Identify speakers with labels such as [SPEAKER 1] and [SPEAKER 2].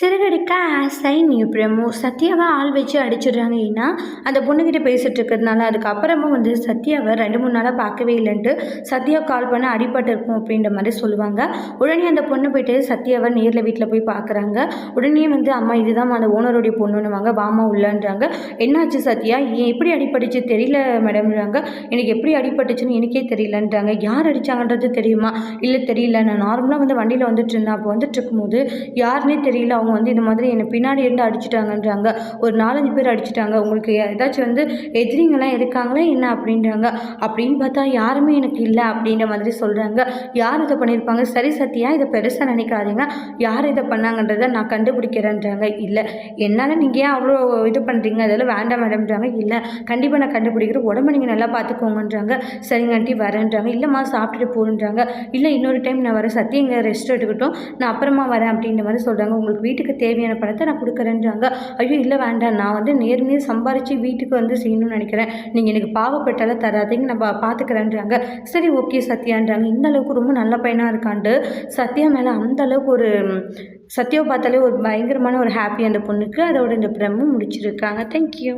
[SPEAKER 1] சிறகடிக்க ஆசை நீ பிரமோ சத்யாவை ஆள் வச்சு அடிச்சிடுறாங்க ஏன்னா அந்த பொண்ணுக்கிட்ட பேசிட்டு இருக்கிறதுனால அதுக்கப்புறமா வந்து சத்யாவை ரெண்டு மூணு நாளாக பார்க்கவே இல்லைன்ட்டு சத்யா கால் பண்ண அடிபட்டிருக்கும் அப்படின்ற மாதிரி சொல்லுவாங்க. உடனே அந்த பொண்ணு போயிட்டு சத்யாவை நேரில் வீட்டில் போய் பார்க்குறாங்க. உடனே வந்து அம்மா இதுதான் அந்த ஓனருடைய பொண்ணுன்னுவாங்க. வாமா உள்ளன்றாங்க. என்னாச்சு சத்யா? ஏன் எப்படி அடிபட்டுச்சு? தெரியல மேடம்ன்றாங்க எனக்கு எப்படி அடிபட்டுச்சுன்னு எனக்கே தெரியலன்றாங்க. யார் அடித்தாங்கன்றது தெரியுமா? இல்லை தெரியல. நான் நார்மலாக வந்து வண்டியில் வந்துட்டு இருந்தேன். அப்போ வந்துட்டு இருக்கும்போது யாருன்னே தெரியல. அவங்க வந்து இந்த மாதிரி என்னை பின்னாடி இருந்து அடிச்சிட்டாங்கன்றாங்க. ஒரு நாலஞ்சு பேர் அடிச்சிட்டாங்க. உங்களுக்கு ஏதாச்சும் வந்து எதிரிங்கெல்லாம் இருக்காங்களே என்ன அப்படின்றாங்க. அப்படின்னு பார்த்தா யாருமே எனக்கு இல்லை அப்படின்ற மாதிரி சொல்கிறாங்க யார் இதை பண்ணியிருப்பாங்க? சரி சத்தியா இதை பெருசாக நினைக்காதீங்க. யார் இதை பண்ணாங்கன்றதை நான் கண்டுபிடிக்கிறேன்றாங்க. இல்லை. என்னால் நீங்கள் ஏன் அவ்வளோ இது பண்ணுறீங்க அதெல்லாம் வேண்டாம் மேடம்ன்றாங்க. இல்லை. கண்டிப்பாக நான் கண்டுபிடிக்கிறேன். உடம்பு நீங்கள் நல்லா பார்த்துக்கோங்கன்றாங்க. சரிங்க ஆண்டி வரேன்றாங்க. இல்லைம்மா சாப்பிட்டுட்டு போகணுன்றாங்க. இல்லை இன்னொரு டைம் நான் வரேன். சத்தியங்க ரெஸ்ட் எடுக்கட்டும். நான் அப்புறமா வரேன் அப்படின்ற மாதிரி சொல்கிறாங்க உங்களுக்கு வீட்டுக்கு தேவையான பணத்தை நான் கொடுக்குறேன்றாங்க. ஐயோ இல்லை வேண்டாம். நான் வந்து நேர்மையாக சம்பாரித்து வீட்டுக்கு வந்து செய்யணும்னு நினைக்கிறேன். நீங்கள் எனக்கு பாவப்பட்டாலும் தராதீங்க. நான் பார்த்துக்கிறேன்றாங்க சரி ஓகே சத்யான்றாங்க. இந்த அளவுக்கு ரொம்ப நல்ல பையனாக இருக்காண்டு. சத்யா மேலே அந்த அளவுக்கு ஒரு சத்யாவை பார்த்தாலே ஒரு பயங்கரமான ஒரு ஹாப்பி அந்த பொண்ணுக்கு. அதோட இந்த பிரமும் முடிச்சிருக்காங்க. தேங்க்யூ